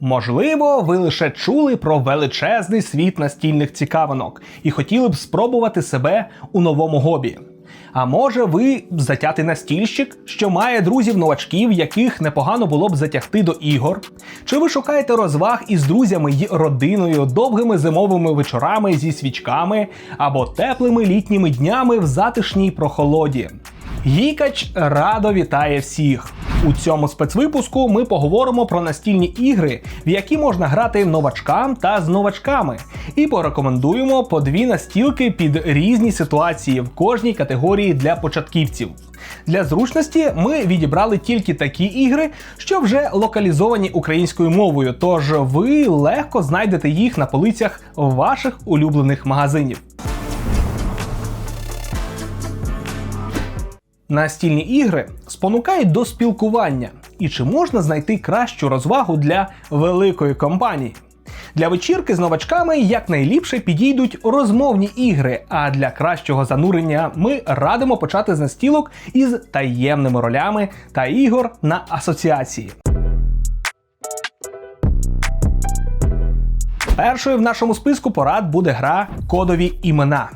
Можливо, ви лише чули про величезний світ настільних цікавинок і хотіли б спробувати себе у новому хобі. А може, ви затятий настільщик, що має друзів-новачків, яких непогано було б затягти до ігор? Чи ви шукаєте розваг із друзями й родиною, довгими зимовими вечорами зі свічками або теплими літніми днями в затишній прохолоді? Гікач радо вітає всіх! У цьому спецвипуску ми поговоримо про настільні ігри, в які можна грати новачкам та з новачками, і порекомендуємо по дві настілки під різні ситуації в кожній категорії для початківців. Для зручності ми відібрали тільки такі ігри, що вже локалізовані українською мовою, тож ви легко знайдете їх на полицях ваших улюблених магазинів. Настільні ігри спонукають до спілкування. І чи можна знайти кращу розвагу для великої компанії? Для вечірки з новачками якнайліпше підійдуть розмовні ігри, а для кращого занурення ми радимо почати з настілок із таємними ролями та ігор на асоціації. Першою в нашому списку порад буде гра Кодові імена.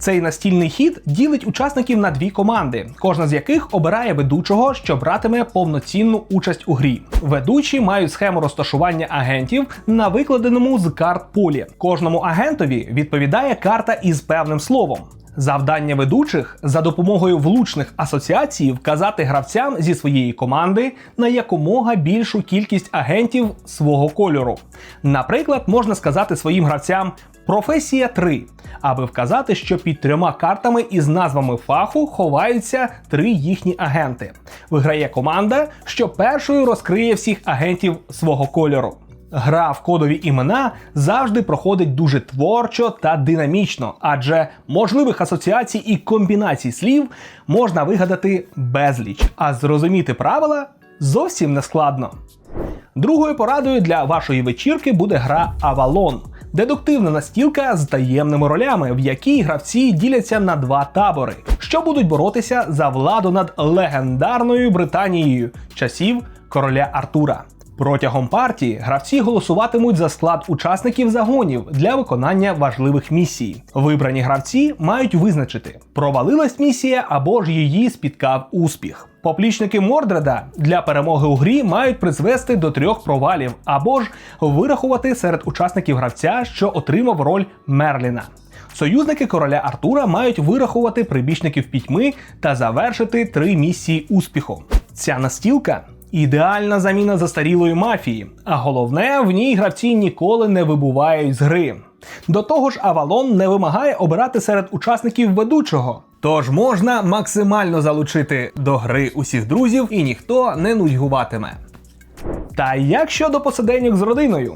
Цей настільний хід ділить учасників на дві команди, кожна з яких обирає ведучого, що братиме повноцінну участь у грі. Ведучі мають схему розташування агентів на викладеному з карт полі. Кожному агентові відповідає карта із певним словом. Завдання ведучих за допомогою влучних асоціацій вказати гравцям зі своєї команди на якомога більшу кількість агентів свого кольору. Наприклад, можна сказати своїм гравцям професія 3, аби вказати, що під трьома картами із назвами фаху ховаються три їхні агенти. Виграє команда, що першою розкриє всіх агентів свого кольору. Гра в кодові імена завжди проходить дуже творчо та динамічно, адже можливих асоціацій і комбінацій слів можна вигадати безліч, а зрозуміти правила зовсім не складно. Другою порадою для вашої вечірки буде гра Авалон. Дедуктивна настілка з таємними ролями, в якій гравці діляться на два табори, що будуть боротися за владу над легендарною Британією часів короля Артура. Протягом партії гравці голосуватимуть за склад учасників загонів для виконання важливих місій. Вибрані гравці мають визначити, провалилась місія або ж її спіткав успіх. Поплічники Мордреда для перемоги у грі мають призвести до трьох провалів або ж вирахувати серед учасників гравця, що отримав роль Мерліна. Союзники короля Артура мають вирахувати прибічників пітьми та завершити три місії успіху. Ця настілка ідеальна заміна застарілої мафії, а головне, в ній гравці ніколи не вибувають з гри. До того ж, Авалон не вимагає обирати серед учасників ведучого. Тож можна максимально залучити до гри усіх друзів і ніхто не нудьгуватиме. Та як щодо посиденьок з родиною?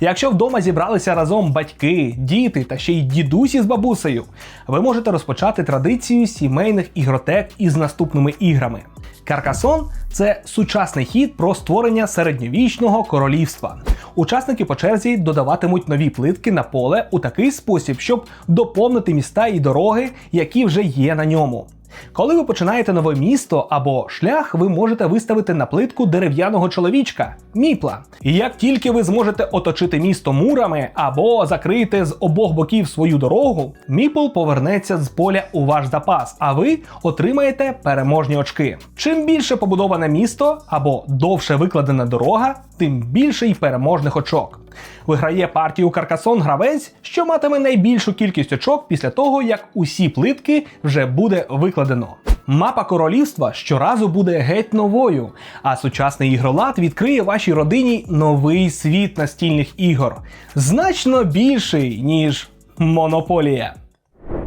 Якщо вдома зібралися разом батьки, діти та ще й дідусі з бабусею, ви можете розпочати традицію сімейних ігротек із наступними іграми. Каркасон це сучасний хід про створення середньовічного королівства. Учасники по черзі додаватимуть нові плитки на поле у такий спосіб, щоб доповнити міста і дороги, які вже є на ньому. Коли ви починаєте нове місто або шлях, ви можете виставити на плитку дерев'яного чоловічка міпла. І як тільки ви зможете оточити місто мурами або закрити з обох боків свою дорогу, міпл повернеться з поля у ваш запас, а ви отримаєте переможні очки. Чим більше побудоване місто або довше викладена дорога, тим більше й переможних очок. Виграє партію Каркасон гравець, що матиме найбільшу кількість очок після того, як усі плитки вже буде викладено. Мапа королівства щоразу буде геть новою, а сучасний ігролад відкриє вашій родині новий світ настільних ігор, значно більший, ніж Монополія.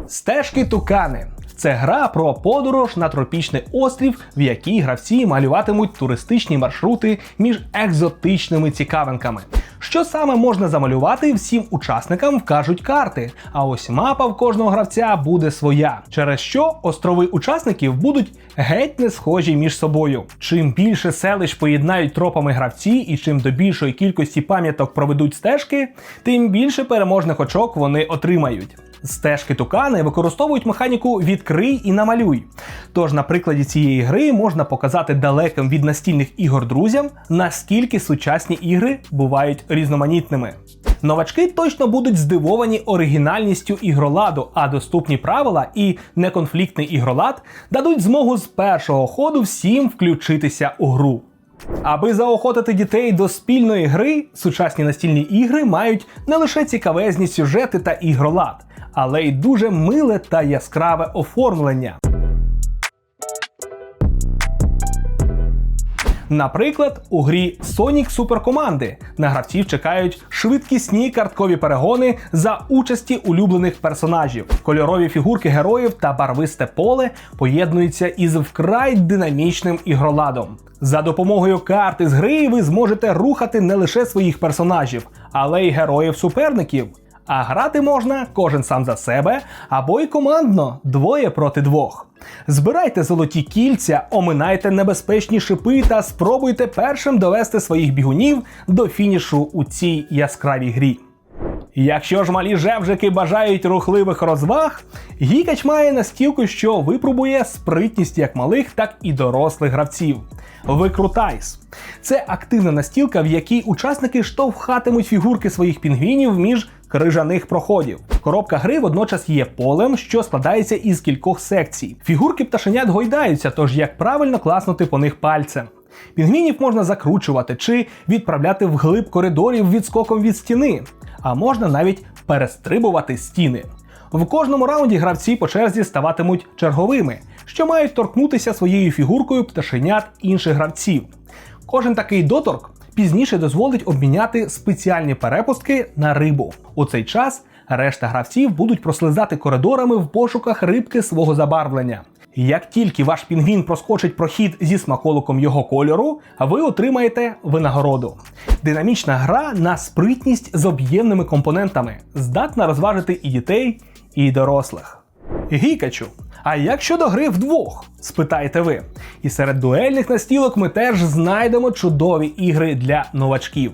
Стежки Тукани. Це гра про подорож на тропічний острів, в якій гравці малюватимуть туристичні маршрути між екзотичними цікавинками. Що саме можна замалювати, всім учасникам вкажуть карти. А ось мапа в кожного гравця буде своя, через що острови учасників будуть геть не схожі між собою. Чим більше селищ поєднають тропами гравці, і чим до більшої кількості пам'яток проведуть стежки, тим більше переможних очок вони отримають. Стежки тукани використовують механіку відкрий і намалюй. Тож на прикладі цієї гри можна показати далеким від настільних ігор друзям, наскільки сучасні ігри бувають різноманітними. Новачки точно будуть здивовані оригінальністю ігроладу, а доступні правила і неконфліктний ігролад дадуть змогу з першого ходу всім включитися у гру. Аби заохотити дітей до спільної гри, сучасні настільні ігри мають не лише цікавезні сюжети та ігролад, але й дуже миле та яскраве оформлення. Наприклад, у грі Sonic Суперкоманди на гравців чекають швидкісні карткові перегони за участі улюблених персонажів. Кольорові фігурки героїв та барвисте поле поєднуються із вкрай динамічним ігроладом. За допомогою карти з гри ви зможете рухати не лише своїх персонажів, але й героїв суперників. А грати можна кожен сам за себе або й командно двоє проти двох. Збирайте золоті кільця, оминайте небезпечні шипи та спробуйте першим довести своїх бігунів до фінішу у цій яскравій грі. Якщо ж малі жевжики бажають рухливих розваг, гікач має настілку, що випробує спритність як малих, так і дорослих гравців. Викрутайс. Це активна настілка, в якій учасники штовхатимуть фігурки своїх пінгвінів між крижаних проходів. Коробка гри водночас є полем, що складається із кількох секцій. Фігурки пташенят гойдаються, тож як правильно класнути по них пальцем. Пінгвінів можна закручувати чи відправляти вглиб коридорів відскоком від стіни, а можна навіть перестрибувати стіни. В кожному раунді гравці по черзі ставатимуть черговими, що мають торкнутися своєю фігуркою пташенят інших гравців. Кожен такий доторк пізніше дозволить обміняти спеціальні перепустки на рибу. У цей час решта гравців будуть прослизати коридорами в пошуках рибки свого забарвлення. Як тільки ваш пінгвін проскочить прохід зі смаколиком його кольору, ви отримаєте винагороду. Динамічна гра на спритність з об'ємними компонентами, здатна розважити і дітей, і дорослих. Гікачу. А як щодо гри вдвох? спитаєте ви. І серед дуельних настілок ми теж знайдемо чудові ігри для новачків.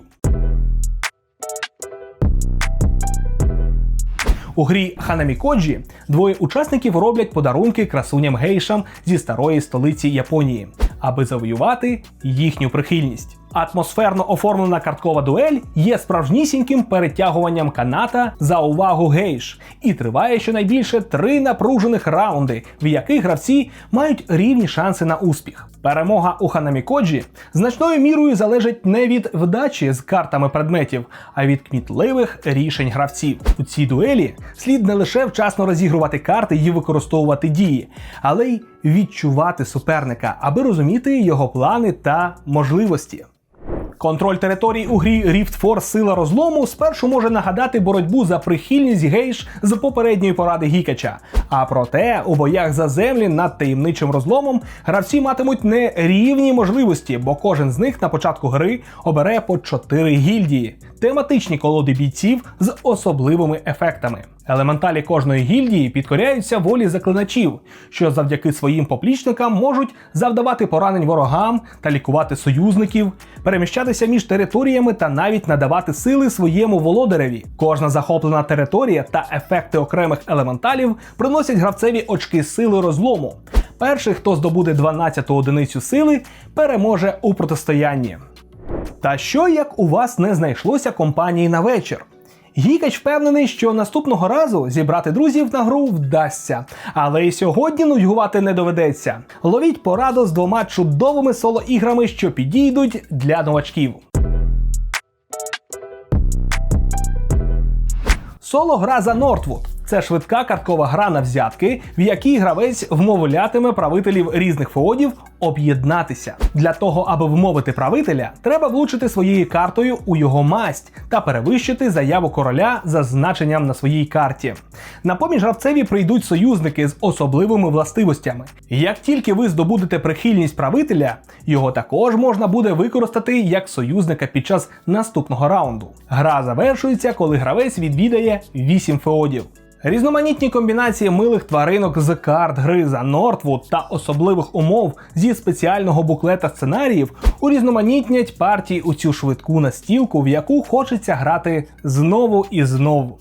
У грі Ханамікоджі двоє учасників роблять подарунки красуням гейшам зі старої столиці Японії, аби завоювати їхню прихильність. Атмосферно оформлена карткова дуель є справжнісіньким перетягуванням каната за увагу гейш і триває щонайбільше три напружених раунди, в яких гравці мають рівні шанси на успіх. Перемога у Ханамікоджі значною мірою залежить не від вдачі з картами предметів, а від кмітливих рішень гравців. У цій дуелі слід не лише вчасно розігрувати карти і використовувати дії, але й відчувати суперника, аби розуміти його плани та можливості. Контроль територій у грі Rift Force Сила розлому спершу може нагадати боротьбу за прихильність гейш з попередньої поради Гікача. А проте у боях за землі над таємничим розломом гравці матимуть не рівні можливості, бо кожен з них на початку гри обере по 4 гільдії, тематичні колоди бійців з особливими ефектами. Елементалі кожної гільдії підкоряються волі заклиначів, що завдяки своїм поплічникам можуть завдавати поранень ворогам та лікувати союзників, переміщатися між територіями та навіть надавати сили своєму володареві. Кожна захоплена територія та ефекти окремих елементалів приносять гравцеві очки сили розлому. Перший, хто здобуде 12-ту одиницю сили, переможе у протистоянні. Та що як у вас не знайшлося компанії на вечір? Гікач впевнений, що наступного разу зібрати друзів на гру вдасться. Але і сьогодні нудьгувати не доведеться. Ловіть пораду з двома чудовими соло-іграми, що підійдуть для новачків. Соло гра за Нортвуд. Це швидка карткова гра на взятки, в якій гравець вмовлятиме правителів різних феодів об'єднатися. Для того, аби вмовити правителя, треба влучити своєю картою у його масть та перевищити заяву короля за значенням на своїй карті. На поміж гравцеві прийдуть союзники з особливими властивостями. Як тільки ви здобудете прихильність правителя, його також можна буде використати як союзника під час наступного раунду. Гра завершується, коли гравець відвідає 8 феодів. Різноманітні комбінації милих тваринок з карт гри за Нортвуд та особливих умов зі спеціального буклета сценаріїв урізноманітнять партії у цю швидку настілку, в яку хочеться грати знову і знову.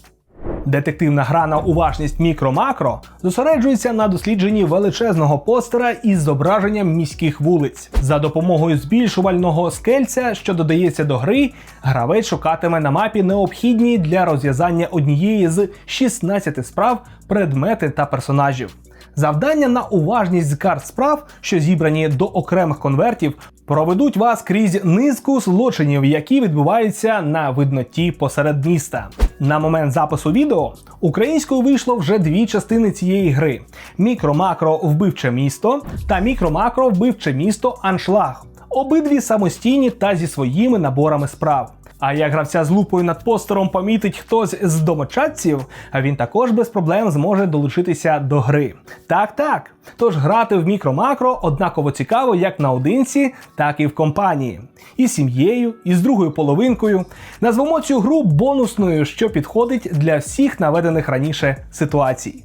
Детективна гра на уважність мікро-макро зосереджується на дослідженні величезного постера із зображенням міських вулиць. За допомогою збільшувального скельця, що додається до гри, гравець шукатиме на мапі необхідні для розв'язання однієї з 16 справ предмети та персонажів. Завдання на уважність з карт справ, що зібрані до окремих конвертів, проведуть вас крізь низку злочинів, які відбуваються на видноті посеред міста. На момент запису відео українською вийшло вже дві частини цієї гри: мікро-макро вбивче місто та мікро-макро вбивче місто Аншлаг. Обидві самостійні та зі своїми наборами справ. А як гравця з лупою над постером помітить хтось з домочадців, він також без проблем зможе долучитися до гри. Так, так. Тож грати в мікро-макро однаково цікаво як наодинці, так і в компанії. І з сім'єю, і з другою половинкою. Назвемо цю гру бонусною, що підходить для всіх наведених раніше ситуацій.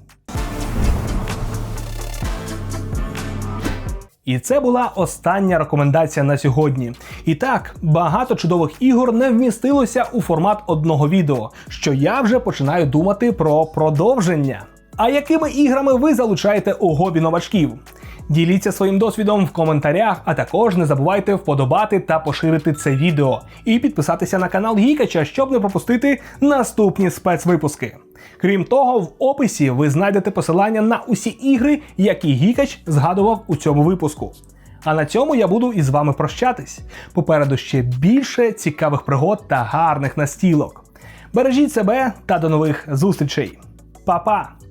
І це була остання рекомендація на сьогодні. І так, багато чудових ігор не вмістилося у формат одного відео, що я вже починаю думати про продовження. А якими іграми ви залучаєте у гобі новачків? Діліться своїм досвідом в коментарях, а також не забувайте вподобати та поширити це відео і підписатися на канал Гікача, щоб не пропустити наступні спецвипуски. Крім того, в описі ви знайдете посилання на усі ігри, які Гікач згадував у цьому випуску. А на цьому я буду із вами прощатись. Попереду ще більше цікавих пригод та гарних настілок. Бережіть себе та до нових зустрічей. Па-па!